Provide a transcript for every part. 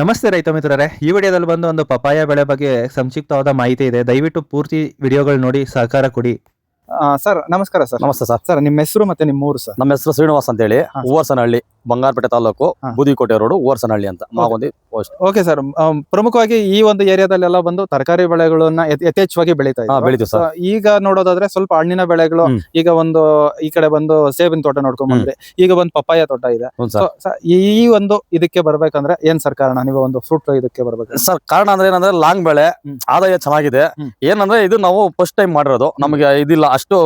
ನಮಸ್ತೆ ರೈತ ಮಿತ್ರರೇ. ಈ ವಿಡಿಯೋದಲ್ಲಿ ಬಂದು ಒಂದು ಪಪಾಯ ಬೆಳೆ ಬಗ್ಗೆ ಸಂಕ್ಷಿಪ್ತವಾದ ಮಾಹಿತಿ ಇದೆ. ದಯವಿಟ್ಟು ಪೂರ್ತಿ ವಿಡಿಯೋಗಳು ನೋಡಿ ಸಹಕಾರ ಕೊಡಿ. ಸರ್ ನಮಸ್ಕಾರ ಸರ್. ನಮಸ್ತೆ ಸರ್. ಸರ್ ನಿಮ್ಮ ಹೆಸರು ಮತ್ತೆ ನಿಮ್ಮ ಊರು ಸರ್. ನಮ್ಮ ಹೆಸರು ಶ್ರೀನಿವಾಸ್ ಅಂತ ಹೇಳಿ ಹಾ. ಹೂವರ್ಸನಹಳ್ಳಿ. ಬಂಗಾರಪೇಟೆ ತಾಲೂಕು. ಬೂದಿಕೋಟೆ ರೋಡ್ ಓರ್ಸನಹಳ್ಳಿ ಅಂತ ಮಾಗೊಂದಿ ಪೋಸ್ಟ್ ಓಕೆ ಸರ್ ಪ್ರಮುಖವಾಗಿ ಈ ಒಂದು ಏರಿಯಾದಲ್ಲೆಲ್ಲ ಬಂದು ತರಕಾರಿ ಬೆಳೆಗಳನ್ನ ಯಥೇ- ಯಥೇಚ್ಛವಾಗಿ ಬೆಳೀತಾ ಬೆಳಿತೀವಿ ಸರ್ ಈಗ ನೋಡೋದಾದ್ರೆ ಸ್ವಲ್ಪ ಹಣ್ಣಿನ ಬೆಳೆಗಳು ಈಗ ಒಂದು ಈ ಕಡೆ ಬಂದು ಸೇಬಿನ ತೋಟ ನೋಡ್ಕೊಂಡ್ ಬಂದ್ರೆ. ಈಗ ಒಂದು ಪಪ್ಪಾಯ ತೋಟ ಇದೆ. ಈ ಒಂದು ಇದಕ್ಕೆ ಬರ್ಬೇಕಂದ್ರೆ ಏನ್ ಸರ್ ಕಾರಣ? ನೀವು ಒಂದು ಫ್ರೂಟ್ ಇದಕ್ಕೆ ಬರ್ಬೇಕು. ಸರ್ ಕಾರಣ ಅಂದ್ರೆ ಏನಂದ್ರೆ ಲಾಂಗ್ ಬೆಳೆ ಆದಾಯ ಚೆನ್ನಾಗಿದೆ. ಏನಂದ್ರೆ ಇದು ನಾವು ಫಸ್ಟ್ ಟೈಮ್ ಮಾಡಿರೋದು. ನಮಗೆ ಇದಿಲ್ಲ ಅಷ್ಟು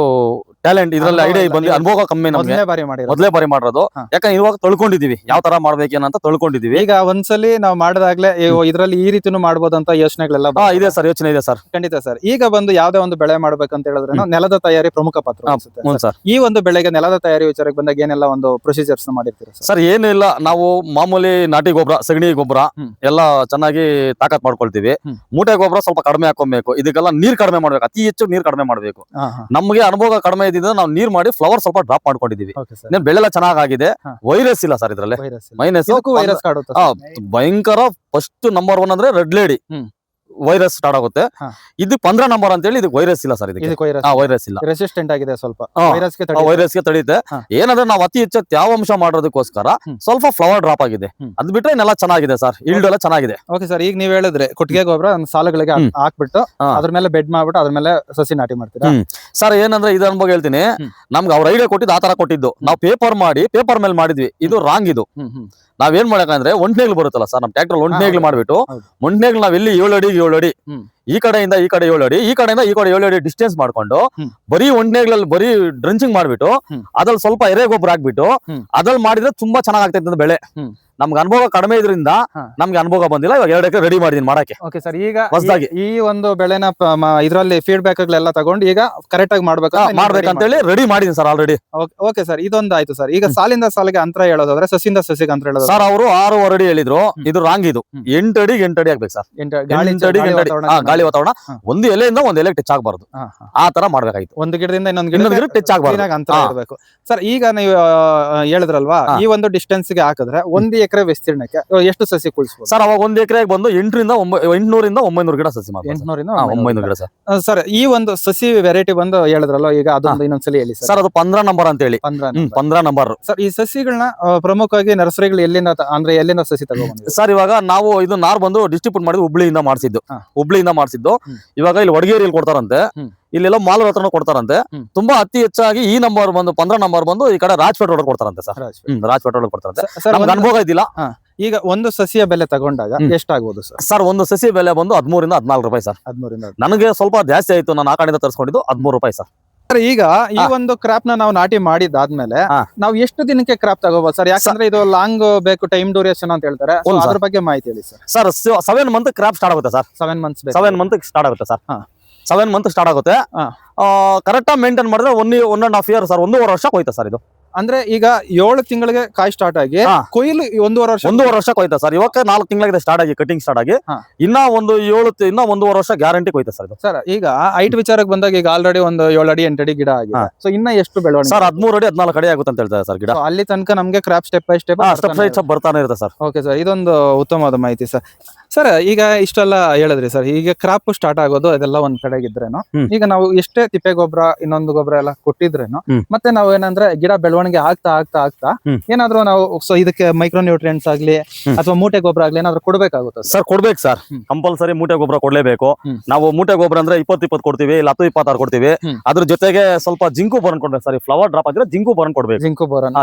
ಟ್ಯಾಲೆಂಟ್ ಇದ್ರಲ್ಲಿ ಐಡಿಯಾ ಬಂದ್ರೆ ಬಂದು ಅನುಭವ ಕಮ್ಮಿ ನಮ್ಗೆ. ಮೊದಲನೇ ಬಾರಿ ಮಾಡಿರೋದು. ಮೊದಲೇ ಬಾರಿ ಮಾಡಿರೋದು. ಯಾಕಂದ್ರೆ ಇವಾಗ ತೊಳ್ಕೊಂಡಿದೀವಿ. ಯಾವ ತರ ಮಾಡ್ಬೇಕೇನಂತ ತೊಳ್ಕೊಂಡಿದೀವಿ. ಈಗ ಒಂದ್ಸಲಿ ನಾವು ಮಾಡಿದಾಗ್ಲೇ ಇದ್ರಲ್ಲಿ ಈ ರೀತಿನೂ ಮಾಡಬಹುದಂತ ಯೋಚನೆಗಳೆಲ್ಲ ಇದೆ ಸರ್ ಯೋಚನೆ ಇದೆ ಸರ್. ಖಂಡಿತ ಸರ್. ಈಗ ಬಂದು ಯಾವ್ದೇ ಒಂದು ಬೆಳೆ ಮಾಡ್ಬೇಕಂತ ಹೇಳಿದ್ರೆ ನೆಲದ ತಯಾರಿ ಪ್ರಮುಖ ಪಾತ್ರ. ಸರ್. ಈ ಒಂದು ಬೆಳೆಗೆ ನೆಲದ ತಯಾರಿ ವಿಚಾರಕ್ಕೆ ಬಂದಾಗ ಏನೆಲ್ಲ ಒಂದು ಪ್ರೊಸೀಜರ್ಸ್ ಮಾಡಿರ್ತೀರಾ ಸರ್? ಏನಿಲ್ಲ. ಏನು ಇಲ್ಲ ನಾವು ಮಾಮೂಲಿ ನಾಟಿ ಗೊಬ್ಬರ ಸಗಣಿ ಗೊಬ್ಬರ. ಎಲ್ಲ ಚೆನ್ನಾಗಿ ತಾಕತ್ ಮಾಡ್ಕೊಳ್ತೀವಿ. ಮೂಟೆ ಗೊಬ್ಬರ ಸ್ವಲ್ಪ ಕಡಿಮೆ ಹಾಕೊಬೇಕು. ಇದಕ್ಕೆಲ್ಲ ನೀರ್ ಕಡಿಮೆ ಮಾಡ್ಬೇಕು. ಅತಿ ಹೆಚ್ಚು ನೀರ್ ಕಡಿಮೆ ಮಾಡ್ಬೇಕು. ನಮಗೆ ಅನುಭವ ಕಡಿಮೆ ಇದ್ದಿದ್ದು ನಾವು ನೀರ್ ಮಾಡಿ ಫ್ಲವರ್ ಸ್ವಲ್ಪ ಡ್ರಾಪ್ ಮಾಡ್ಕೊಂಡಿದೀವಿ ಬೆಳೆಲ್ಲ ಚೆನ್ನಾಗಿದೆ ಹಾ. ವೈರಸ್ ಇಲ್ಲ ಸರ್ ಇದ್ರಲ್ಲಿ. ಮೈನಸ್ ಭಯಂಕರ ಫಸ್ಟ್ ನಂಬರ್ ಒನ್ ಅಂದ್ರೆ ರೆಡ್ ಲೇಡಿ. ವೈರಸ್ ಸ್ಟಾರ್ಟ್ ಆಗುತ್ತೆ. ಇದು ಪಂದ್ರ ನಂಬರ್ ಅಂತ ಹೇಳಿ ಇದಕ್ಕೆ ವೈರಸ್ ಇಲ್ಲ ಸರ್ ಇದಕ್ಕೆ. ವೈರಸ್ ಇಲ್ಲ. ರೆಸಿಸ್ಟೆಂಟ್ ಆಗಿದೆ ಸ್ವಲ್ಪ. ವೈರಸ್ಗೆ ತಡೆಯುತ್ತೆ. ಹಾ. ಏನಂದ್ರೆ ನಾವು ಅತಿ ಹೆಚ್ಚು ತ್ಯಾವಾಂಶ ಮಾಡೋದಕ್ಕೋಸ್ಕರ. ಸ್ವಲ್ಪ ಫ್ಲವರ್ ಡ್ರಾಪ್ ಆಗಿದೆ. ಅದ್ ಬಿಟ್ರೆ ನೆಲ ಚೆನ್ನಾಗಿದೆ ಸರ್ ಇಲ್ಡ್ ಎಲ್ಲ ಚೆನ್ನಾಗಿದೆ. ಓಕೆ ಸರ್ ಈಗ ನೀವ್ ಹೇಳಿದ್ರೆ ಕೊಟ್ಟಿಗೆ ಗೊಬ್ಬರ ಸಾಲುಗಳಿಗೆ. ಹಾಕ್ಬಿಟ್ಟು ಅದ್ರ ಮೇಲೆ ಬೆಡ್ ಮಾಡ್ಬಿಟ್ಟು ಅದ್ರ ಮೇಲೆ ಸಸಿ ನಾಟಿ ಮಾಡ್ತೀರಾ? ಸರ್ ಏನಂದ್ರೆ ಇದು ಅನುಭವ ಹೇಳ್ತೀನಿ. ನಮ್ಗೆ ಅವ್ರ ಐಡಿಯಾ ಕೊಟ್ಟಿದ್ದು ಆ ತರ ಕೊಟ್ಟಿದ್ದು ನಾವು ಪೇಪರ್ ಮಾಡಿ ಪೇಪರ್ ಮೇಲೆ ಮಾಡಿದ್ವಿ. ಇದು ರಾಂಗ್ ಇದು. ನಾವೇನ್ ಮಾಡಕಂದ್ರೆ ಒಂಟ್ನೇಗ್ಲು ಬರುತ್ತಲ್ಲ ಸರ್ ನಮ್ ಟ್ರಾಕ್ಟರ್ ಒಂಟ್ನೇಗ್ಲು. ಮಾಡ್ಬಿಟ್ಟು. ಒಂಟ್ನೇಗ್ಲು ನಾವ್ ಇಲ್ಲಿ ಏಳು ಅಡಿ ಏಳು ಅಡಿ. ಈ ಕಡೆಯಿಂದ ಈ ಕಡೆ ಏಳು ಅಡಿ ಈ ಕಡೆಯಿಂದ ಈ ಕಡೆ ಏಳು ಅಡಿ ಡಿಸ್ಟೆನ್ಸ್ ಮಾಡ್ಕೊಂಡು. ಬರೀ ಒಂಟ್ನೇಗ್ಲಲ್ಲಿ ಬರೀ ಡ್ರಂಚಿಂಗ್ ಮಾಡ್ಬಿಟ್ಟು. ಅದ್ರಲ್ಲಿ ಸ್ವಲ್ಪ ಎರೆ ಗೊಬ್ಬರ ಹಾಕ್ಬಿಟ್ಟು. ಅದ್ರಲ್ಲಿ ಮಾಡಿದ್ರೆ ತುಂಬಾ ಚೆನ್ನಾಗ್ತೈತೆ ಅಂತ ಬೆಳೆ. ನಮ್ಗೆ ಅನುಭವ ಕಡಿಮೆ ಇದ್ರಿಂದ. ನಮ್ಗೆ ಅನುಭವ ಬಂದಿಲ್ಲ ಇವಾಗ ಎರಡು ಎಕರೆ ರೆಡಿ ಮಾಡಿದೀನಿ ಮಾಡಕ್ಕೆ. ಓಕೆ ಸರ್ ಈಗ ಹೊಸದಾಗಿ. ಈ- ಒಂದು ಬೆಳೆನ ಇದರಲ್ಲಿ ಫೀಡ್ಬ್ಯಾಕ್ ಗಳೆಲ್ಲ ತಗೊಂಡು ಈಗ ಕರೆಕ್ಟ್ ಆಗಿ ಮಾಡ್ಬೇಕು ಮಾಡ್ಬೇಕಂತ ಹೇಳಿ ರೆಡಿ ಮಾಡಿದೀನಿ ಸರ್ ಆಲ್ರೆಡಿ ಓಕೆ ಸರ್ ಇದೊಂದು ಆಯ್ತು ಸರ್ ಈಗ ಸಾಲಿಂದ ಸಾಲಿಗೆ ಅಂತರ ಹೇಳೋದಾದ್ರೆ ಸಸಿಯಿಂದ ಸಸಿಗೆ ಅಂತರ ಹೇಳೋದು ಸರ್ ಅವರು ಆರು ಅಡಿ ಹೇಳಿದ್ರು. ಇದು ರಾಂಗ್ ಇದು. ಎಂಟು ಅಡಿ ಎಂಟು ಅಡಿ ಆಗ್ಬೇಕು ಸರ್ ಎಂಟು ಅಡಿ. ಗಾಳಿ ವಾತಾವರಣ. ಒಂದು ಎಲೆಯಿಂದ ಒಂದು ಎಲೆ ಟಚ್ ಆಗಬಾರ್ದು. ಆ ತರ ಮಾಡ್ಬೇಕಾಯ್ತು ಒಂದು ಗಿಡದಿಂದ ಇನ್ನೊಂದು ಗಿಡ ಗಿಡ ಟಚ್ ಆಗಬಾರ್ದು. ಅಂತ. ಇರಬೇಕು. ಸರ್ ಈಗ ನೀವು ಹೇಳಿದ್ರಲ್ವಾ ಈ ಒಂದು ಡಿಸ್ಟೆನ್ಸ್ಗೆ ಹಾಕಿದ್ರೆ ಒಂದು ಎಕರೆ ವಿಸ್ತೀರ್ಣಕ್ಕೆ ಎಷ್ಟು ಸಸಿ ಕುಳಿಸಬಹುದು ಸರ್ ಅವಾಗ ಒಂದು ಎಕರೆಗೆ ಬಂದು ಎಂಟರಿಂದ ಎಂಟುನೂರಿಂದ ಒಂಬೈನೂರು ಗಿಡ ಸಸಿ ಮಾಡಿ ಎಂಟುನೂರಿಂದ ಒಂಬೈನೂರು ಗಿಡ ಸರ್. ಸರ್ ಈ ಒಂದು ಸಸಿ ವೆರೈಟಿ ಬಂದು ಹೇಳಿದ್ರಲ್ಲ ಈಗ ಅದೊಂದು ಇನ್ನೊಂದ್ಸಲಿ ಹೇಳಿ ಸರ್. ಅದು ಪಂದ್ರ ನಂಬರ್ ಅಂತ ಹೇಳಿ ಪಂದ್ರ ನಂಬರ್. ಸರ್ ಈ ಸಸಿಗಳನ್ನ ಪ್ರಮುಖವಾಗಿ ನರ್ಸರಿಗಳು ಎಲ್ಲಿಂದ ಅಂದ್ರೆ ಎಲ್ಲಿಂದ ಸಸಿ ತಗೊಂಡ್ಬಂದಿದೆ ಸರ್ ಇವಾಗ ನಾವು ಇದು ನಾರ್ ಬಂದು ಡಿಸ್ಟ್ರಿಬ್ಯೂಟ್ ಮಾಡಿದ್ವಿ ಹುಬ್ಳಿಯಿಂದ ಮಾಡಿಸಿದ್ದು. ಹುಬ್ಳಿಯಿಂದ ಮಾಡಿಸಿದ್ದು. ಇವಾಗ ಇಲ್ಲಿ ವಡಗೇರಿಯಲ್ಲಿ ಕೊಡ್ತಾರಂತೆ. ಇಲ್ಲೆಲ್ಲ ಮಾಲ್ ಹತ್ರ ಕೊಡ್ತಾರಂತೆ. ತುಂಬಾ ಅತಿ ಹೆಚ್ಚಾಗಿ ಈ ನಂಬರ್ ಬಂದು ಪಂದ್ರ ನಂಬರ್ ಬಂದು ಈ ಕಡೆ ರಾಜ್ಪೇಟ್ ರೋಡ್ ಕೊಡ್ತಾರಂತೆ ಸರ್. ಹ್ಮ್ ರಾಜ್ಪೇಟ್ ರೋಡ್ ಕೊಡ್ತಾರಂತೆ. ನಮ್ಗೆ ಅನುಭವ ಇದಿಲ್ಲ ಈಗ ಒಂದು ಸಸಿಯ ಬೆಲೆ ತಗೊಂಡಾಗ ಎಷ್ಟಾಗಬಹುದು ಸರ್? ಸರ್ ಒಂದು ಸಸಿ ಬೆಲೆ ಬಂದು ಹದಿಮೂರಿಂದ ಹದಿನಾಲ್ಕು ರೂಪಾಯಿ ಸರ್. ಹದಿಮೂರಿಂದ ನನಗೆ ಸ್ವಲ್ಪ ಜಾಸ್ತಿ ಆಯ್ತು ನಾನು ಆ ಕಡೆಯಿಂದ ತರಿಸ್ಕೊಂಡಿದ್ದು ಹದಿಮೂರು ರೂಪಾಯಿ ಸರ್. ಈಗ ಈ ಒಂದು ಕ್ರಾಪ್ನ ನಾವು ನಾಟಿ ಮಾಡಿದಾದ್ಮೇಲೆ ಆದ್ಮೇಲೆ ನಾವು ಎಷ್ಟು ದಿನಕ್ಕೆ ಕ್ರಾಪ್ ತಗೋಬಹುದು ಸರ್? ಯಾಕಂದ್ರೆ ಇದು ಲಾಂಗ್ ಬೇಕು ಟೈಮ್ ಡ್ಯೂರೇಷನ್ ಅಂತ ಹೇಳ್ತಾರೆ. ಅದ್ರ ಬಗ್ಗೆ ಮಾಹಿತಿ ಹೇಳಿ sir. Sir seven month crop start ಆಗುತ್ತೆ sir. Seven months seven month start ಆಗುತ್ತೆ ಸರ್. ಹಾ. ಸೆವೆನ್ ಮಂತ್ ಸ್ಟಾರ್ಟ್ ಆಗುತ್ತೆ. ಕರೆಕ್ಟ್ ಆಗಿ ಮೇಂಟೈನ್ ಮಾಡಿದ್ರೆ one one and half year sir ಒಂದೂವರೆ ವರ್ಷಕ್ಕೆ ಹೋಯ್ತಾ ಸರ್ ಇದು. ಅಂದ್ರೆ ಈಗ ಏಳು ತಿಂಗಳಿಗೆ ಕಾಯಿ ಸ್ಟಾರ್ಟ್ ಆಗಿ. ಕೊಯ್ಲು ಒಂದೂವರೆ ವರ್ಷ ಒಂದೂವರೆ ವರ್ಷ ಕೊಯ್ತಾ ಸರ್? ಇವಾಗ ನಾಲ್ಕು ತಿಂಗಳಾಗಿದೆ ಸ್ಟಾರ್ಟ್ ಆಗಿ ಕಟಿಂಗ್ ಸ್ಟಾರ್ಟ್ ಆಗಿ. ಇನ್ನ ಒಂದು ಏಳು ಇನ್ನ ಒಂದೂವರೆ ವರ್ಷ ಗ್ಯಾರಂಟಿ ಕೊಯ್ತಾ ಸರ್ ಸರ್ ಈಗ ಹೈಟ್ ವಿಚಾರಕ್ಕೆ ಬಂದಾಗ ಈಗ ಆಲ್ರೆಡಿ ಒಂದು ಏಳು ಅಡಿ ಎಂಟು ಅಡಿ ಗಿಡ ಆಗಿದೆ. ಸೊ ಇನ್ನ ಎಷ್ಟು ಬೆಳವಣಿಗೆ? ಸರ್ ಹದಿಮೂರು ಅಡಿ ಹದಿನಾಲ್ಕು ಅಡಿ ಆಗುತ್ತೆ ಅಂತ ಹೇಳ್ತಾರೆ ಸರ್ ಗಿಡ. ಅಲ್ಲಿ ತನಕ ನಮ್ಗೆ ಕ್ರಾಪ್ ಸ್ಟೆಪ್ ಬೈ ಸ್ಟೆಪ್ ಬರ್ತಾನೆ ಇರುತ್ತೆ. ಸರ್. ಓಕೆ ಸರ್ ಇದೊಂದು ಉತ್ತಮವಾದ ಮಾಹಿತಿ ಸರ್ ಸರ್ ಈಗ ಇಷ್ಟೆಲ್ಲ ಹೇಳಿದ್ರಿ ಸರ್ ಈಗ ಕ್ರಾಪ್ ಸ್ಟಾರ್ಟ್ ಆಗೋದು ಅದೆಲ್ಲ ಒಂದ್ ಕಡೆಗಿದ್ರೇನು. ಈಗ ನಾವು ಎಷ್ಟೇ ತಿಪ್ಪೆ ಗೊಬ್ಬರ ಇನ್ನೊಂದು ಗೊಬ್ಬರ ಎಲ್ಲ ಕೊಟ್ಟಿದ್ರೇನು ಮತ್ತೆ ನಾವು ಏನಂದ್ರೆ ಗಿಡ ಬೆಳವಣಿಗೆ ಆಗ್ತಾ ಆಗ್ತಾ ಆಗ್ತಾ ಏನಾದ್ರು ನಾವು ಸೊ ಇದಕ್ಕೆ ಮೈಕ್ರೋ ನ್ಯೂಟ್ರಿಯೆಂಟ್ಸ್ ಆಗ್ಲಿ ಅಥವಾ ಮೂಟೆ ಗೊಬ್ಬರ ಆಗ್ಲಿ ಏನಾದ್ರು ಕೊಡ್ಬೇಕಾಗುತ್ತೆ ಸರ್ ಕೊಡ್ಬೇಕು ಸರ್. ಕಂಪಲ್ಸರಿ ಮೂಟೆ ಗೊಬ್ಬರ ಕೊಡ್ಲೇಬೇಕು. ನಾವು ಮೂಟೆ ಗೊಬ್ಬರ ಅಂದ್ರೆ ಇಪ್ಪತ್ತು ಇಪ್ಪತ್ತು ಕೊಡ್ತೀವಿ ಇಲ್ಲ ಹತ್ತು ಇಪ್ಪತ್ತಾರು ಕೊಡ್ತೀವಿ. ಅದ್ರ ಜೊತೆಗೆ ಸ್ವಲ್ಪ ಜಿಂಕು ಬರನ್ ಕೊಡ್ಬೇಕು ಸರ್ ಫ್ಲವರ್ ಡ್ರಾಪ್ ಆದ್ರೆ ಜಿಂಕು ಬರನ್ ಕೊಡ್ಬೇಕು. Zinc boron.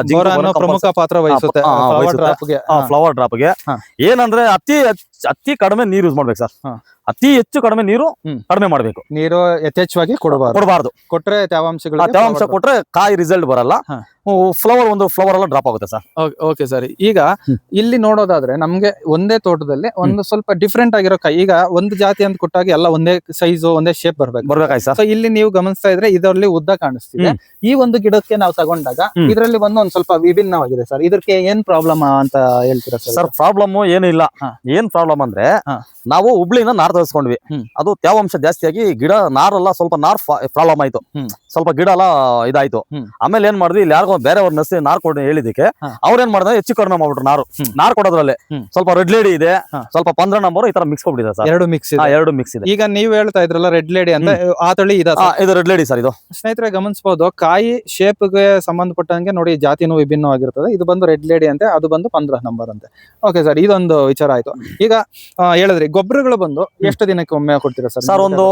ಪ್ರಮುಖ ಪಾತ್ರ ವಹಿಸುತ್ತೆ. ಫ್ಲವರ್ ಡ್ರಾಪ್ಗೆ. ಏನಂದ್ರೆ ಅತಿ ಅತಿ ಕಡಿಮೆ ನೀರು ಯೂಸ್ ಮಾಡ್ಬೇಕು ಸರ್. ಅತಿ ಹೆಚ್ಚು ಕಡಿಮೆ ನೀರು. ಕಡಿಮೆ ಮಾಡಬೇಕು. ನೀರು ಯಥೇಚ್ಛವಾಗಿ ಕೊಡಬಾರ್ದು. ಕೊಡಬಾರ್ದು. ಕೊಟ್ರೆ ತೇವಾಂಶಗಳು ತೇವಾಂಶ ಕೊಟ್ರೆ ಕಾಯಿ ರಿಸಲ್ಟ್ ಬರಲ್ಲ. ಫ್ಲವರ್ ಒಂದು ಫ್ಲವರ್ ಎಲ್ಲ ಡ್ರಾಪ್ ಆಗುತ್ತೆ ಸರ್. Okay sir. ಈಗ ಇಲ್ಲಿ ನೋಡೋದಾದ್ರೆ ನಮ್ಗೆ ಒಂದೇ ತೋಟದಲ್ಲಿ ಒಂದು ಸ್ವಲ್ಪ ಡಿಫ್ರೆಂಟ್ ಆಗಿರೋ ಕಾಯಿ. ಈಗ ಒಂದು ಜಾತಿ ಅಂತ ಕೊಟ್ಟಾಗ ಎಲ್ಲ ಒಂದೇ ಸೈಜ್ ಒಂದೇ ಶೇಪ್ ಬರ್ಬೇಕು. ಬರ್ಬೇಕಾಯ್ತು ಸರ್. ಇಲ್ಲಿ ನೀವು ಗಮನಿಸ್ತಾ ಇದ್ರೆ ಇದರಲ್ಲಿ ಉದ್ದ ಕಾಣಿಸ್ತಿದೆ. ಈ ಒಂದು ಗಿಡಕ್ಕೆ ನಾವು ತಗೊಂಡಾಗ. ಇದರಲ್ಲಿ ಬಂದು ಒಂದ್ ಸ್ವಲ್ಪ ವಿಭಿನ್ನವಾಗಿದೆ ಸರ್. ಇದಕ್ಕೆ ಏನ್ ಪ್ರಾಬ್ಲಮ್ ಅಂತ ಹೇಳ್ತೀರಾ ಸರ್? ಪ್ರಾಬ್ಲಮ್ ಏನು ಇಲ್ಲ. ಹಾ. ಏನ್ ಪ್ರಾಬ್ಲಮ್ ಅಂದ್ರೆ. ನಾವು ಹುಬ್ಳಿನ ನಾರ್ ಹ್ಮ್. ಅದು ತೇವಾಂಶ ಜಾಸ್ತಿಯಾಗಿ ಗಿಡ ನಾರೆಲ್ಲ ಸ್ವಲ್ಪ ನಾರ್ ಪ್ರಾಬ್ಲಮ್ ಆಯ್ತು. ಸ್ವಲ್ಪ ಗಿಡ ಎಲ್ಲ ಇದಾಯ್ತು. ಆಮೇಲೆ ಏನ್ ಮಾಡಿದ್ವಿ ಇಲ್ಲಿ ಯಾರಿಗೋ ಬೇರೆಯವ್ರ ನರ್ಸಿ ನಾರ್ ಕೊಡ್ ಹೇಳಿದಕ್ಕೆ ಅವ್ರ ಏನ್ ಮಾಡಿದ್ರೆ ಹೆಚ್ಚು ಕಡಿಮೆ ಮಾಡ್ಬಿಟ್ರು ನಾರು. ನಾರ್ ಕೊಡೋದ್ರಲ್ಲಿ ಸ್ವಲ್ಪ ರೆಡ್ ಲೇಡಿ ಇದೆ ಸ್ವಲ್ಪ ಪಂದ್ರ ನಂಬರ್ ಈ ತರ ಮಿಕ್ಸ್ ಕೊಟ್ಟಿದೆ ಸರ್. ಎರಡು ಮಿಕ್ಸ್ ಇದೆ. ಎರಡು ಮಿಕ್ಸ್ ಇದೆ. ಈಗ ನೀವ್ ಹೇಳ್ತಾ ಇದ್ರಲ್ಲ ರೆಡ್ ಲೇಡಿ ಅಂತ ಆ ತಳಿ ಇದೆ ಇದು ರೆಡ್ ಲೇಡಿ ಸರ್ ಇದು. ಸ್ನೇಹಿತರೆ ಗಮನಿಸಬಹುದು ಕಾಯಿ ಶೇಪ್ಗೆ ಸಂಬಂಧಪಟ್ಟಂಗೆ ನೋಡಿ ಜಾತಿನೂ ವಿಭಿನ್ನವಾಗಿರ್ತದೆ. ಇದು ಬಂದು ರೆಡ್ ಲೇಡಿ ಅಂತೆ ಅದು ಬಂದು ಪಂದ್ರ ನಂಬರ್ ಅಂತೆ. ಓಕೆ ಸರ್ ಇದೊಂದು ವಿಚಾರ ಆಯ್ತು. ಈಗ ಹೇಳಿದ್ರಿ ಗೊಬ್ಬರಗಳು ಬಂದು ಎಷ್ಟು ದಿನಕ್ಕೆ ಒಮ್ಮೆ ಕೊಡ್ತೀರಾ ಸರ್? ಸರ್ ಒಂದು-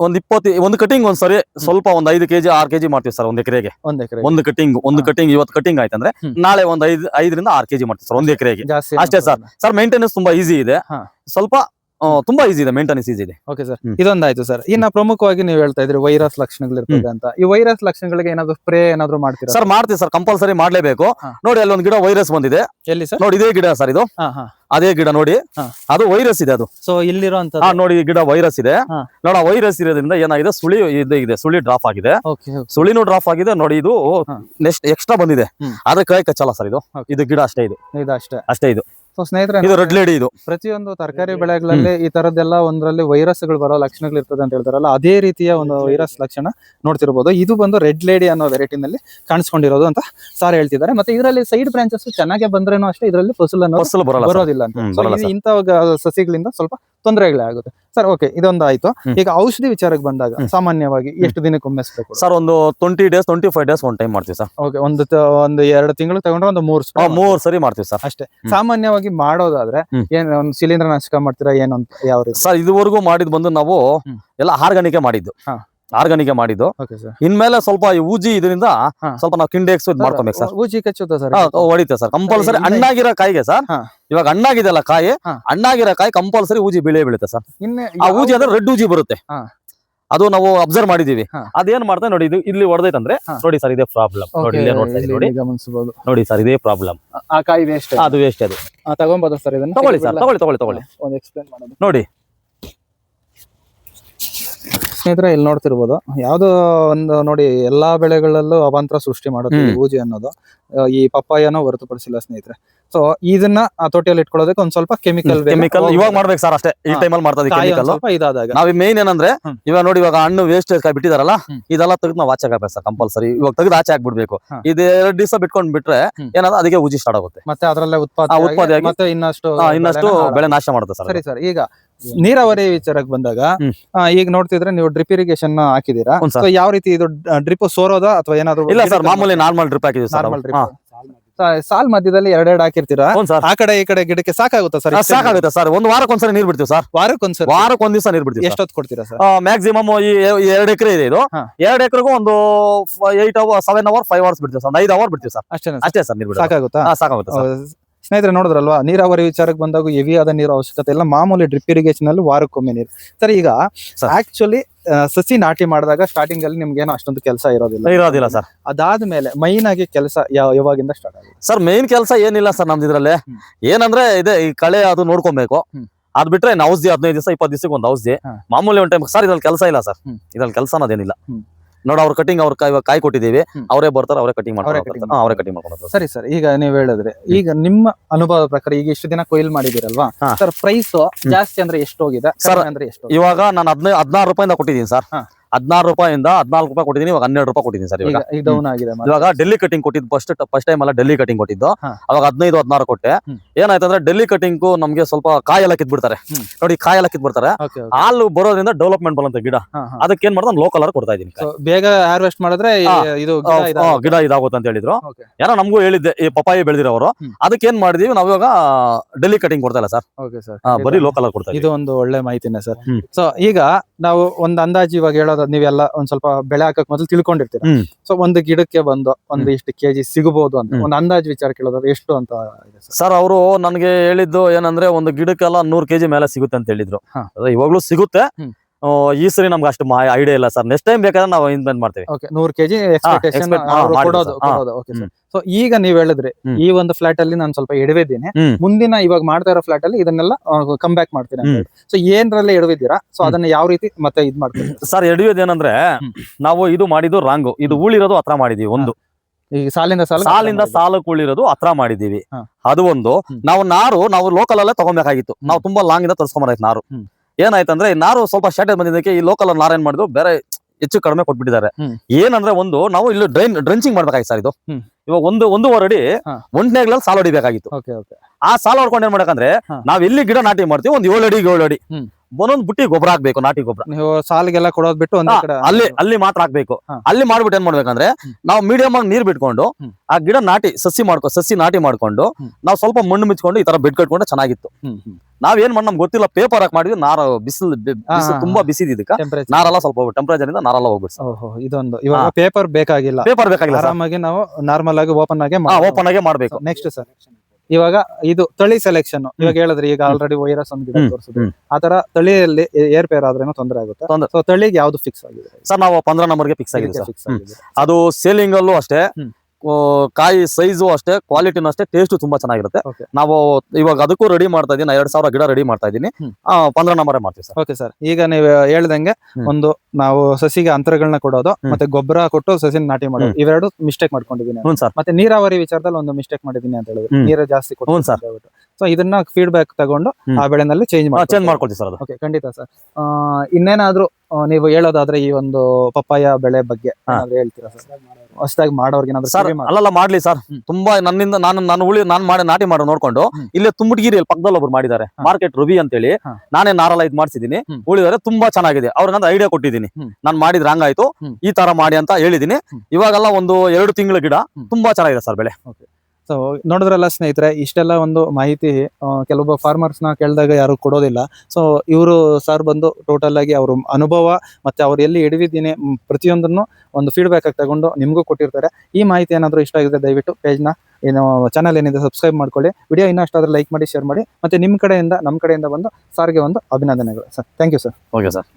ಒಂದು ಇಪ್ಪತ್ತು ಒಂದು ಕಟಿಂಗ್ ಒಂದ್ ಸರಿ ಸ್ವಲ್ಪ ಒಂದ್ ಐದು ಕೆಜಿ ಆರ್ ಕೆಜಿ ಮಾಡ್ತೀವಿ ಸರ್ ಒಂದ್ ಎಕರೆಗೆ. ಒಂದ್ ಎಕರೆ ಒಂದು ಕಟಿಂಗ್ ಒಂದು ಕಟಿಂಗ್ ಇವತ್ತು ಕಟಿಂಗ್ ಆಯ್ತಂದ್ರೆ. ನಾಳೆ ಒಂದ್ ಐದು ಐದರಿಂದ ಆರ್ ಕೆಜಿ ಮಾಡ್ತೀವಿ ಸರ್ ಒಂದ್ ಎಕರೆಗೆ. ಜಾಸ್ತಿ ಅಷ್ಟೇ ಸರ್. ಸರ್ ಮೇಂಟೆನೆನ್ಸ್ ತುಂಬಾ ಈಸಿ ಇದೆ. ಸ್ವಲ್ಪ ತುಂಬಾ ಈಸಿ ಇದೆ ಮೇಂಟೆನೆನ್ಸ್ ಈಸಿ ಇದೆ. Okay sir. ಇದೊಂದಾಯ್ತು ಸರ್. ಇನ್ನ ಪ್ರಮುಖವಾಗಿ ನೀವು ಹೇಳ್ತಾ ಇದ್ರಿ ವೈರಸ್ ಲಕ್ಷಣಗಳು ಇರ್ತದೆ ಅಂತ. ಈ ವೈರಸ್ ಲಕ್ಷಣಗಳಿಗೆ ಏನಾದ್ರು ಸ್ಪ್ರೇ ಏನಾದ್ರು ಮಾಡ್ತೀರಾ ಸರ್ ಮಾಡ್ತೀವಿ ಸರ್ ಕಂಪಲ್ಸರಿ ಮಾಡ್ಲೇಬೇಕು. ನೋಡಿ ಅಲ್ಲಿ ಒಂದ್ ಗಿಡ ವೈರಸ್ ಬಂದಿದೆ. ಎಲ್ಲಿ ಸರ್? ನೋಡಿ ಇದೇ ಗಿಡ ಸರ್ ಇದು. ಹಾ. ಅದೇ ಗಿಡ ನೋಡಿ. ಅದು ವೈರಸ್ ಇದೆ ಅದು. ಸೊ ಇಲ್ಲಿರುವಂತ ನೋಡಿ ಗಿಡ ವೈರಸ್ ಇದೆ. ನೋಡ ವೈರಸ್ ಇರೋದ್ರಿಂದ ಏನಾಗಿದೆ? ಸುಳಿ ಇದು ಇದೆ ಸುಳಿ ಡ್ರಾಪ್ ಆಗಿದೆ. ಸುಳಿನೂ ಡ್ರಾಪ್ ಆಗಿದೆ. ನೋಡಿ ಇದು. ನೆಕ್ಸ್ಟ್ ಎಕ್ಸ್ಟ್ರಾ ಬಂದಿದೆ. ಅದಕ್ಕೆ ಆದ್ರೆ ಕೈ ಕಚ್ಚಲ್ಲ ಸರ್ ಇದು. ಇದು ಗಿಡ ಅಷ್ಟೇ ಇದು ಅಷ್ಟೇ. ಅಷ್ಟೇ ಇದು. ಸೊ ಸ್ನೇಹಿತರೆ ಇದು ರೆಡ್ ಲೇಡಿ ಇದು. ಪ್ರತಿಯೊಂದು ತರಕಾರಿ ಬೆಳೆಗಳಲ್ಲಿ ಈ ತರದ್ದೆಲ್ಲ ಒಂದರಲ್ಲಿ ವೈರಸ್ಗಳು ಬರೋ ಲಕ್ಷಣಗಳು ಇರ್ತದೆ ಅಂತ ಹೇಳ್ತಾರಲ್ಲ ಅದೇ ರೀತಿಯ ಒಂದು ವೈರಸ್ ಲಕ್ಷಣ ನೋಡ್ತಿರ್ಬೋದು. ಇದು ಬಂದು ರೆಡ್ ಲೇಡಿ ಅನ್ನೋ ವೆರೈಟಿನಲ್ಲಿ ಕಾಣಿಸ್ಕೊಂಡಿರೋದು ಅಂತ ಸಾರ್ ಹೇಳ್ತಿದ್ದಾರೆ. ಮತ್ತೆ ಇದರಲ್ಲಿ ಸೈಡ್ ಬ್ರಾಂಚಸ್ ಚೆನ್ನಾಗಿ ಬಂದ್ರೇನು ಅಷ್ಟೇ ಇದರಲ್ಲಿ ಫಸಲ್ ಅನ್ನೋದು ಫಸಲು ಬರಲ್ಲ ಬರೋದಿಲ್ಲ ಅಂತ. ಇಂಥ ಸಸಿಗಳಿಂದ ಸ್ವಲ್ಪ ತೊಂದರೆಗಳೇ ಆಗುತ್ತೆ. ಸರ್ ಓಕೆ ಇದೊಂದು ಆಯ್ತು ಈಗ ಔಷಧಿ ವಿಚಾರಕ್ಕೆ ಬಂದಾಗ ಸಾಮಾನ್ಯವಾಗಿ ಎಷ್ಟು ದಿನಕ್ಕೆ ಒಮ್ಮೆ ಸರ್ ಒಂದು twenty days twenty five days one time ಮಾಡ್ತೀವಿ ಸರ್. ಓಕೆ ಒಂದು ಒಂದು ಎರಡು ತಿಂಗಳು ತಗೊಂಡ್ರೆ ಒಂದು ಮೂರು ಮೂರು ಮೂರ್ ಸರಿ ಮಾಡ್ತೀವಿ ಸರ್. ಅಷ್ಟೇ. ಸಾಮಾನ್ಯವಾಗಿ ಮಾಡೋದಾದ್ರೆ. ಏನ್ ಒಂದು ಶಿಲೀಂಧ್ರ ನಾಶಕ ಮಾಡ್ತೀರಾ ಏನು ಅಂತ ಯಾವ ರೀತಿ? ಸರ್ ಇದುವರೆಗೂ ಮಾಡಿದ್ ಬಂದು ನಾವು. ಎಲ್ಲ ಆರ್ಗಾನಿಕೆ ಮಾಡಿದ್ದು. ಹಾ. ಆರ್ಗಾನಿಕೆ ಮಾಡಿದ್ದು. ಇನ್ಮೇಲೆ ಸ್ವಲ್ಪ ಈ ಊಜಿ ಇದರಿಂದ ಸ್ವಲ್ಪ ನಾವು ಕಿಂಡೆಕ್ಸ್ ಮಾಡ್ಕೊಬೇಕು ಸರ್ ಊಜಿ ಕಚ್ಚುತ್ತಾ ಸರ್ ಹೊಡಿತೆ ಸರ್ ಕಂಪಲ್ಸರಿ ಹಣ್ಣಾಗಿರೋ ಕಾಯಿಗೆ ಸರ್ ಅಣ್ಣ ಇವಾಗ ಹಣ್ಣಾಗಿದೆಲ್ಲ ಕಾಯಿ. ಹಣ್ಣಾಗಿರೋ ಕಾಯಿ ಕಂಪಲ್ಸರಿ ಊಜಿ ಬೆಳೆ ಬೀಳುತ್ತೆ ಸರ್ ಆ ಊಜಿ ಅಂದ್ರೆ ರೆಡ್ ಊಜಿ ಬರುತ್ತೆ. ಅದು ನಾವು ಅಬ್ಸರ್ವ್ ಮಾಡಿದೀವಿ. ಅದೇನ್ ಮಾಡ್ತಾ ನೋಡಿ ಇದು ಇಲ್ಲಿ ಹೊಡೆದೈತಂದ್ರೆ. ನೋಡಿ ಸರ್ ಇದೇ ಪ್ರಾಬ್ಲಮ್ ನೋಡಿ ಇಲ್ಲೇ ನೋಡ್ತಾ ನೋಡಿ. ಗಮನಿಸಬಹುದು. ನೋಡಿ ಸರ್ ಇದೇ ಪ್ರಾಬ್ಲಮ್ ಆ ಕಾಯಿ ವೇಸ್ಟ್ ಅದು ವೇಸ್ಟ್ ಅದು. ತಗೊಂಬೋದು ಸರ್ ಇದನ್ನ? ತಗೊಳ್ಳಿ ಸರ್ ತಗೊಳ್ಳಿ ತಗೊಳ್ಳಿ ತಗೊಳ್ಳಿ. ಒಂದು ಎಕ್ಸ್ಪ್ಲೇನ್ ಮಾಡೋದು. ನೋಡಿ. ಸ್ನೇಹಿತರೆ ಇಲ್ಲಿ ನೋಡ್ತಿರ್ಬೋದು. ಯಾವ್ದೋ ಒಂದು ನೋಡಿ ಎಲ್ಲಾ ಬೆಳೆಗಳಲ್ಲೂ ಅವಾಂತರ ಸೃಷ್ಟಿ ಮಾಡುತ್ತೆ ಈ. ಊಜಿ ಅನ್ನೋದು. ಈ ಪಪ್ಪಾಯನ ಹೊರತುಪಡಿಸಿಲ್ಲ ಸ್ನೇಹಿತರೆ. ಸೊ ಇದನ್ನ ಆ ತೊಟ್ಟಿಯಲ್ಲಿ ಇಟ್ಕೊಳ್ಳೋದಕ್ಕೆ ಒಂದ್ ಸ್ವಲ್ಪ ಕೆಮಿಕಲ್ ಕೆಮಿಕಲ್ ಇವಾಗ ಮಾಡ್ಬೇಕು ಸರ್ ಅಷ್ಟೇ. ಈ. ಟೈಮಲ್ಲಿ ಮಾಡ್ತಾ ಕೆಮಿಕಲ್ ಇದಾದಾಗ. ನಾವ್ ಮೇನ್ ಏನಂದ್ರೆ ಇವಾಗ ನೋಡಿ ಇವಾಗ ಹಣ್ಣು ವೇಸ್ಟ್ ಬಿಟ್ಟಿದಾರಲ್ಲ ಇದೆಲ್ಲ ತೆಗೆದು ನಾವು ಆಚೆ ಆಗಬೇಕು ಸರ್ ಕಂಪಲ್ಸರಿ ಇವಾಗ ತೆಗೆದು ಆಚೆ ಆಗ್ಬಿಡ್ಬೇಕು. ಇದು ಎರಡು ದಿವಸ ಬಿಟ್ಕೊಂಡ್ ಬಿಟ್ರೆ ಏನಾದ್ರೂ ಅದಕ್ಕೆ ಉಜಿ ಸ್ಟಾರ್ಟ್ ಆಗುತ್ತೆ. ಮತ್ತೆ ಅದರಲ್ಲೇ ಉತ್ಪಾದ ಆಗಿ ಮತ್ತೆ ಇನ್ನಷ್ಟು ಇನ್ನಷ್ಟು ಬೆಳೆ ನಾಶ ಮಾಡುತ್ತೆ ಸರ್ ಸರಿ ಸರ್ ಈಗ ನೀರಾವರಿ ವಿಚಾರಕ್ಕೆ ಬಂದಾಗ ಈಗ ನೋಡ್ತಿದ್ರೆ ನೀವು ಡ್ರಿಪ್ ಇರಿಗೇಷನ್ ಹಾಕಿದೀರಾ ಯಾವ ರೀತಿ ಇದು ಡ್ರಿಪ್ ಸೋರೋದ ಅಥವಾ ಏನಾದ್ರು ಇಲ್ಲ ಸರ್ ಮಾಮೂಲಿ ನಾರ್ಮಲ್ ಡ್ರಿಪ್ ಹಾಕಿದ್ವಿ ನಾರ್ಮಲ್ ಡ್ರಿಪ್. ಸಾಲ್ ಮಧ್ಯದಲ್ಲಿ ಎರಡೆರಡು ಹಾಕಿರ್ತೀರಾ? ಆ ಕಡೆ ಈ ಕಡೆ ಗಿಡಕ್ಕೆ ಸಾಕಾಗುತ್ತಾ ಸರ್ ಸಾಕಾಗುತ್ತೆ ಸರ್. ಒಂದು ವಾರಕ್ಕೆ ಒಂದ್ಸರಿ ನೀರ್ ಬಿಡ್ತೀವಿ ಸರ್. ವಾರಕ್ಕೊಂದ್ಸರಿ? ವಾರಕ್ಕೆ ಒಂದ್ ದಿವಸ ನೀರ್ ಬಿಡ್ತೀವಿ ಎಷ್ಟೊತ್ತು ಕೊಡ್ತೀರಾ ಸರ್? ಮ್ಯಾಕ್ಸಿಮಮ್ ಈ ಎರಡು ಎಕರೆ ಇದೆ ಇದು. ಎರಡ್ ಎಕರೆಗೂ ಒಂದು eight hour seven hour five hours ಬಿಡ್ತೀವಿ ಸರ್. ಐದು ಅವರ್ ಬಿಡ್ತೀವಿ ಸರ್. ಅಷ್ಟೇ ಅಷ್ಟೇ ಸರ್ ನೀರ್ ಸಾಕಾಗುತ್ತಾ? ಸಾಕಾಗುತ್ತೆ ಸ್ನೇಹಿತರೆ ನೋಡಿದ್ರಲ್ವಾ ನೀರಾವರಿ ವಿಚಾರಕ್ಕೆ ಬಂದಾಗ ಹೆವಿ ಆದ ನೀರು ಅವಶ್ಯಕತೆ ಇಲ್ಲ ಮಾಮೂಲಿ ಡ್ರಿಪ್ ಇರಿಗೇಷನ್ ಅಲ್ಲಿ ವಾರಕ್ಕೊಮ್ಮೆ ನೀರು. ಸರ್ ಈಗ ಆಕ್ಚುಲಿ ಸಸಿ ನಾಟಿ ಮಾಡಿದಾಗ ಸ್ಟಾರ್ಟಿಂಗ್ ಅಲ್ಲಿ ನಿಮ್ಗೆ ಏನೋ ಅಷ್ಟೊಂದು ಕೆಲಸ ಇರೋದಿಲ್ಲ. ಇರೋದಿಲ್ಲ ಸರ್. ಅದಾದ್ಮೇಲೆ ಮೈನ್ ಆಗಿ ಕೆಲಸ ಯಾವಾಗಿಂದ ಸ್ಟಾರ್ಟ್ ಆಗುತ್ತೆ ಸರ್ ಮೈನ್ ಕೆಲಸ ಏನಿಲ್ಲ ಸರ್ ನಮ್ದು ಇದ್ರಲ್ಲಿ. ಏನಂದ್ರೆ ಇದೆ ಈ ಕಳೆ ಅದು ನೋಡ್ಕೊಬೇಕು. ಅದ್ ಬಿಟ್ರೆ ಔಷಧಿ ಹದಿನೈದು ದಿವಸ ಇಪ್ಪತ್ತು ದಿವಸಕ್ಕೆ ಒಂದು ಔಷಧಿ. ಮಾಮೂಲಿ ಒಂದು ಟೈಮ್ ಸರ್ ಇದ್ರಲ್ಲಿ ಕೆಲಸ ಇಲ್ಲ ಸರ್. ಇದ್ರಲ್ಲಿ ಕೆಲಸ ಅನ್ನೋದೇನಿಲ್ಲ. ನೋಡ ಅವ್ರ ಕಟಿಂಗ್ ಅವ್ರ ಕಾಯಿ ಇವಾಗ ಕಾಯಿ ಕೊಟ್ಟಿದ್ದೀವಿ ಅವರೇ ಬರ್ತಾರೆ ಅವರೇ ಕಟಿಂಗ್ ಮಾಡ್ತಾರೆ ಅವರೇ ಕಟಿಂಗ್ ಮಾಡ್ತಾರೆ ಸರಿ ಸರ್. ಈಗ ನೀವು ಹೇಳಿದ್ರೆ ಈಗ ನಿಮ್ಮ ಅನುಭವದ ಪ್ರಕಾರ ಈಗ ಇಷ್ಟು ದಿನ ಕೊಯ್ಲ್ ಮಾಡಿದಿರಲ್ವಾ. ಸರ್ ಪ್ರೈಸ್ ಜಾಸ್ತಿ ಅಂದ್ರೆ ಎಷ್ಟು ಹೋಗಿದೆ ಸರ್ ಅಂದ್ರೆ ಎಷ್ಟು ಇವಾಗ ನಾನು ಹದಿನೈದು ಹದಿನಾರು ರೂಪಾಯಿಂದ ಕೊಟ್ಟಿದ್ದೀನಿ ಸರ್. ಹದಿನಾರು ರೂಪಾಯಿಂದ ಹದಿನಾಲ್ಕು ರೂಪಾಯಿ ಕೊಟ್ಟಿದ್ದೀನಿ ಇವಾಗ ಹನ್ನೆರಡು ರೂಪಾಯಿ ಕೊಟ್ಟಿದ್ದೀನಿ ಸರ್ ಈಗ ಇವಾಗ ಈಗ ಡೌನ್ ಆಗಿದೆ ಇವಾಗ ಡೆಲ್ಲಿ ಕಟಿಂಗ್ ಕೊಟ್ಟಿದ್ದು ಫಸ್ಟ್ ಫಸ್ಟ್ ಟೈಮ್ ಅಲ್ಲ ಡೆಲ್ಲಿ ಕಟಿಂಗ್ ಕೊಟ್ಟಿದ್ದು. ಅವಾಗ ಹದಿನೈದು ಹದಿನಾರು ಕೊಟ್ಟೆ. ಏನಾಯ್ತಂದ್ರೆ ಏನಾಯ್ತು ಅಂದ್ರೆ ಡೆಲ್ಲಿ ಕಟಿಂಗ್ ನಮಗೆ ಸ್ವಲ್ಪ ಕಾಯಿ ಎಲ್ಲ ಕಿತ್ಬಿಡ್ತಾರೆ. ನೋಡಿ ಕಾಯಿ ಎಲ್ಲ ಕಿತ್ಬಿಡ್ತಾರೆ. ಹಾಲು ಬರೋದ್ರಿಂದ ಡೆವಲಪ್ಮೆಂಟ್ ಬರುವಂತ ಗಿಡ. ಅದಕ್ಕೆ ಏನ್ ಮಾಡ್ತಾರೆ ಲೋಕಲ್ ಆರ್ ಕೊಡ್ತಾ ಇದೀನಿ ಬೇಗ ಹಾರ್ವೆಸ್ಟ್ ಮಾಡಿದ್ರೆ ಇದು ಗಿಡ ಇದಾಗುತ್ತೆ. ಅಂತ ಹೇಳಿದ್ರು. ಯಾರೋ ಏನೋ ನಮಗೂ ಹೇಳಿದ್ದೆ ಈ ಪಪಾಯಿ ಬೆಳೆದಿರೋರು. ಅದಕ್ಕೆ ಏನ್ ಮಾಡಿದೀವಿ ನಾವು ಇವಾಗ ಡೆಲ್ಲಿ ಕಟಿಂಗ್ ಕೊಡ್ತಾ ಇಲ್ಲ ಸರ್. ಬರೀ ಲೋಕಲ್ ಆಗಿ ಕೊಡ್ತಾ ಇದು ಒಂದು ಒಳ್ಳೆ ಮಾಹಿತಿನೇ ಸರ್. ಸೊ ಈಗ ನಾವು ಒಂದ್ ಅಂದಾಜು ಇವಾಗ ಹೇಳೋದು ನೀವೆಲ್ಲ ಒಂದ್ ಸ್ವಲ್ಪ ಬೆಳೆ ಹಾಕಕ್ ಮೊದಲು ತಿಳ್ಕೊಂಡಿರ್ತೀರ. ಸೊ ಒಂದು ಗಿಡಕ್ಕೆ ಬಂದು ಒಂದು ಇಷ್ಟು ಕೆಜಿ ಸಿಗಬಹುದು ಅಂತ ಒಂದ್ ಒಂದು ಅಂದಾಜು ವಿಚಾರ ಕೇಳೋದಾದ್ರೆ ಎಷ್ಟು ಅಂತ ಇದೆ ಸರ್ ಸರ್ ಅವರು ನನಗೆ ಹೇಳಿದ್ದು ಏನಂದ್ರೆ ಒಂದು ಗಿಡಕ್ಕೆಲ್ಲ ನೂರ್ ಕೆಜಿ ಮೇಲೆ ಸಿಗುತ್ತೆ ಅಂತ ಹೇಳಿದ್ರು ಹಾ. ಅದೇ ಇವಾಗ್ಲೂ ಸಿಗುತ್ತೆ ಹ್ಮ್. ಈ ಸರಿ ನಮ್ಗೆ ಅಷ್ಟು ಐಡಿಯಾ ಇಲ್ಲ ಸರ್. ನೆಕ್ಸ್ಟ್ ಟೈಮ್ ಬೇಕಾದ್ರೆ ನಾವು ಇಂಪ್ಲಿಮೆಂಟ್ ಮಾಡ್ತೀವಿ. ಓಕೆ ನೂರ್ ಕೆಜಿ. ಸೊ ಈಗ ನೀವ್ ಹೇಳಿದ್ರಿ ಈ ಒಂದು ಫ್ಲಾಟ್ ಅಲ್ಲಿ ನಾನು ಸ್ವಲ್ಪ ಎಡವಿದ್ದೀನಿ ಮುಂದಿನ ಇವಾಗ ಮಾಡ್ತಾ ಇರೋ ಫ್ಲಾಟ್ ಅಲ್ಲಿ ಇದನ್ನೆಲ್ಲ ಕಮ್ ಬ್ಯಾಕ್ ಮಾಡ್ತೀನಿ ಸೊ ಏನ್ರಲ್ಲಿ ಎಡವಿದ್ದೀರಾ ಸೊ ಅದನ್ನ ಯಾವ ರೀತಿ ಮತ್ತೆ ಇದ್ ಮಾಡ್ತೀವಿ ಸರ್ ಎಡವಿದ್ ಏನಂದ್ರೆ ನಾವು ಇದು ಮಾಡಿದ್ದು ರಾಂಗು ಇದು ಉಳಿರೋದು ಹತ್ರ ಮಾಡಿದೀವಿ ಒಂದು. ಈಗ ಸಾಲಿಂದ ಸಾಲ ಸಾಲಿಂದ ಸಾಲ ಉಳಿರೋದು ಹತ್ರ ಮಾಡಿದೀವಿ ಅದು ಒಂದು. ನಾವು ನಾರು ನಾವು ಲೋಕಲ್ ಅಲ್ಲೇ ತಗೊಬೇಕಾಗಿತ್ತು. ನಾವು ತುಂಬಾ ಲಾಂಗ್ ಇಂದ ತರ್ಸ್ಕೊಂಬರೈತ್ ನಾರು. ಏನಾಯ್ತಂದ್ರೆ ನಾರು ಸ್ವಲ್ಪ ಶಾರ್ಟೇಜ್ ಬಂದಿದ್ದಕ್ಕೆ ಈ ಲೋಕಲ್ ನಾರ್ ಏನ್ ಮಾಡಿದ್ರು ಬೇರೆ ಹೆಚ್ಚು ಕಡಿಮೆ ಕೊಟ್ಬಿಟ್ಟಿದ್ದಾರೆ ಏನಂದ್ರೆ ಒಂದು ನಾವು ಇಲ್ಲಿ ಡ್ರೈನ್ ಡ್ರೆಂಚಿಂಗ್ ಮಾಡ್ಬೇಕಾಗಿತ್ತು ಸರ್ ಇದು. ಇವಾಗ ಒಂದು ಒಂದೂವರೆ ಅಡಿ ಹಾ. ಒಂಟನೆಗಳಲ್ಲಿ ಸಾಲ ಹೊಡಿಬೇಕಾಗಿತ್ತು ಆ ಸಾಲ ಹೊಡ್ಕೊಂಡು ಏನ್ ಮಾಡಕಂದ್ರೆ. ನಾವ್ ಇಲ್ಲಿ ಗಿಡ ನಾಟಿ ಮಾಡ್ತೀವಿ ಒಂದ್ ಏಳು ಅಡಿ ಏಳು ಅಡಿ. ಒಂದೊಂದು ಬುಟ್ಟಿ ಗೊಬ್ಬರ ಹಾಕ್ಬೇಕು ನಾಟಿ ಗೊಬ್ಬರ. ನೀವು ಸಾಲಿಗೆಲ್ಲ ಕೊಡೋದ್ ಬಿಟ್ಟು ಒಂದೇ ಕಡೆ ಅಲ್ಲಿ ಅಲ್ಲಿ ಮಾತ್ರ ಹಾಕ್ಬೇಕು. ಹಾ. ಅಲ್ಲಿ ಮಾಡ್ಬಿಟ್ಟು ಏನ್ ಮಾಡ್ಬೇಕಂದ್ರೆ. ನಾವು ಮೀಡಿಯಂ ಆಗಿ ನೀರ್ ಬಿಟ್ಕೊಂಡು ಹ್ಮ್. ಆ ಗಿಡ ನಾಟಿ ಸಸಿ ಮಾಡ್ಕೊ ಸಸಿ ನಾಟಿ ಮಾಡ್ಕೊಂಡು ಹ್ಮ್. ನಾವು ಸ್ವಲ್ಪ ಮಣ್ಣು ಮಿಚ್ಕೊಂಡು ಈ ತರ ಬೆಡ್ ಕಟ್ಕೊಂಡ್ರೆ ಚೆನ್ನಾಗಿತ್ತು. ಹ್ಮ್ ಹ್ಮ್. ನಾವ್ ಏನ್ ಮಾಡಿ ನಮ್ಗೆ ಗೊತ್ತಿಲ್ಲ ಪೇಪರ್ ಹಾಕಿ ಮಾಡಿದ್ವಿ ನಾರ ಬಿಸಿಲು ಹಾ, ಹಾ, ತುಂಬಾ ಬಿಸಿ ನಾರಲ್ಲ ಇದಕ್ಕ. ಟೆಂಪರೇಚರ್ ನಾರೆಲ್ಲ ಸ್ವಲ್ಪ ಟೆಂಪರೇಚರ್ ಇಂದ ನಾರಲ್ಲ ಹೋಗ್ಬಿಡ್ಸ್. ಓಹೋ ಇದೊಂದು. ಇವಾಗ ಪೇಪರ್ ಬೇಕಾಗಿಲ್ಲ. ಪೇಪರ್ ಬೇಕಾಗಿಲ್ಲ ಆರಾಮಾಗಿ ನಾವು ನಾರ್ಮಲ್ ಆಗಿ ಓಪನ್ ಆಗಿ ಓಪನ್ ಆಗೇ ಮಾಡ್ಬೇಕು. ನೆಕ್ಸ್ಟ್ ಸರ್ ಇವಾಗ ಇದು ತಳಿ ಸೆಲೆಕ್ಷನ್ ಇವಾಗ ಹೇಳಿದ್ರೆ ಈಗ ಆಲ್ರೆಡಿ ವೈರಸ್ ಒಂದು ಗಿಡ ತೋರಿಸಿದ್ರು ತರ ತಳಿಯಲ್ಲಿ ಏರ್ ಪೇರ್ ಆದ್ರೇನು ತೊಂದರೆ ಆಗುತ್ತೆ. ಸೊ ತಳಿಗೆ ಯಾವ್ದು ಫಿಕ್ಸ್ ಆಗಿದೆ? ಸರ್ ನಾವು ಪಂದ್ರ ನಂಬರ್ಗೆ ಫಿಕ್ಸ್ ಆಗಿದೆ ಅದು ಸೇಲಿಂಗ್ ಅಲ್ಲೂ ಅಷ್ಟೇ. ಕಾಯಿ ಸೈಜು ಅಷ್ಟೇ ಕ್ವಾಲಿಟಿನೂ ಅಷ್ಟೇ ಟೇಸ್ಟ್ ತುಂಬಾ ಚೆನ್ನಾಗಿರುತ್ತೆ. ನಾವು ಇವಾಗ ಅದಕ್ಕೂ ರೆಡಿ ಮಾಡ್ತಾ ಇದೀನಿ ಎರಡ್ ಸಾವಿರ ಗಿಡ ರೆಡಿ ಮಾಡ್ತಾ ಇದೀನಿ. ಪಂದ್ರ ನಂಬರೇ ಮಾಡ್ತೀವಿ ಸರ್. ಓಕೆ ಸರ್ ಈಗ ನೀವು ಹೇಳ್ದಂಗೆ ಒಂದು ನಾವು ಸಸಿಗೆ ಅಂತರಗಳನ್ನ ಕೊಡೋದು ಮತ್ತೆ ಗೊಬ್ಬರ ಕೊಟ್ಟು ಸಸಿನ ನಾಟಿ ಮಾಡೋದು ಇವೆರಡು ಮಿಸ್ಟೇಕ್ ಮಾಡ್ಕೊಂಡಿದ್ದೀನಿ ಮತ್ತೆ ನೀರಾವರಿ ವಿಚಾರದಲ್ಲಿ ಒಂದು ಮಿಸ್ಟೇಕ್ ಮಾಡಿದೀನಿ ಅಂತ ಹೇಳಿದ್ರು. ನೀರ ಜಾಸ್ತಿ ಕೊಟ್ಟು. ಸೊ ಇದನ್ನ ಫೀಡ್ಬ್ಯಾಕ್ ತಗೊಂಡು. ಆ ಬೆಳೆನಲ್ಲಿ ಚೇಂಜ್ ಮಾಡಿ ಚೇಂಜ್ ಮಾಡ್ಕೊಳ್ತೀವಿ ಸರ್ ಅದು. ಓಕೆ ಖಂಡಿತ ಸರ್. ಇನ್ನೇನಾದ್ರೂ ನೀವು ಹೇಳೋದಾದ್ರೆ ಈ ಒಂದು ಪಪ್ಪಾಯ ಬೆಳೆ ಬಗ್ಗೆ. ಹೇಳ್ತೀರಾ ಸರ್? ಹೊಸದಾಗಿ ಮಾಡೋರ್ಗೆ ಅಲ್ಲ ಸರ್ ಅಲ್ಲಲ್ಲ ಮಾಡ್ಲಿ ಸರ್. ತುಂಬಾ ನನ್ನಿಂದ ನಾನು ನಾನು ಉಳಿ ನಾನು ಮಾಡಿ ನಾಟಿ ಮಾಡೋ ನೋಡ್ಕೊಂಡು. ಇಲ್ಲೇ ತುಂಬಟಗಿರಿಯಲ್ಲಿ ಪಕ್ಕದಲ್ಲಿ ಒಬ್ರು ಮಾಡಿದ್ದಾರೆ. ಮಾರ್ಕೆಟ್ ರುಬಿ ಅಂತ ಹೇಳಿ ನಾನೇ ನಾರಲ್ಲ ಇದ್ ಮಾಡಿಸಿದೀನಿ ಉಳಿದಾರೆ ತುಂಬಾ ಚೆನ್ನಾಗಿದೆ. ಅವ್ರಿಗಂತ ಐಡಿಯಾ ಕೊಟ್ಟಿದ್ದೀನಿ. ನಾನು ಮಾಡಿದ್ರೆ ಹಂಗಾಯ್ತು. ಈ ತರ ಮಾಡಿ ಅಂತ ಹೇಳಿದೀನಿ. ಇವಾಗೆಲ್ಲ ಒಂದು ಎರಡು ತಿಂಗಳ ಗಿಡ ತುಂಬಾ ಚೆನ್ನಾಗಿದೆ ಸರ್ ಬೆಳೆ. ಸೊ ನೋಡಿದ್ರಲ್ಲ ಸ್ನೇಹಿತರೆ, ಇಷ್ಟೆಲ್ಲ ಒಂದು ಮಾಹಿತಿ ಕೆಲವೊಬ್ಬ ಫಾರ್ಮರ್ಸ್ನ ಕೇಳಿದಾಗ ಯಾರು ಕೊಡೋದಿಲ್ಲ. ಸೊ ಇವರು ಸರ್ ಬಂದು ಟೋಟಲ್ ಆಗಿ ಅವ್ರ ಅನುಭವ ಮತ್ತೆ ಅವ್ರು ಎಲ್ಲಿ ಹಿಡಿದಿದ್ದೀನಿ ಪ್ರತಿಯೊಂದನ್ನು ಒಂದು ಫೀಡ್ಬ್ಯಾಕ್ ಆಗಿ ತಗೊಂಡು ನಿಮಗೂ ಕೊಟ್ಟಿರ್ತಾರೆ. ಈ ಮಾಹಿತಿ ಏನಾದರೂ ಇಷ್ಟ ಆಗಿದ್ರೆ ದಯವಿಟ್ಟು ಪೇಜ್ನ ಏನು ಚಾನಲ್ ಏನಿದೆ ಸಬ್ಸ್ಕ್ರೈಬ್ ಮಾಡ್ಕೊಳ್ಳಿ. ವಿಡಿಯೋ ಇನ್ನೂ ಅಷ್ಟಾದ್ರೆ ಲೈಕ್ ಮಾಡಿ ಶೇರ್ ಮಾಡಿ. ಮತ್ತೆ ನಿಮ್ಮ ಕಡೆಯಿಂದ ನಮ್ಮ ಕಡೆಯಿಂದ ಬಂದು ಸಾರ್ಗೆ ಒಂದು ಅಭಿನಂದನೆಗಳು. Sir thank you sir okay sir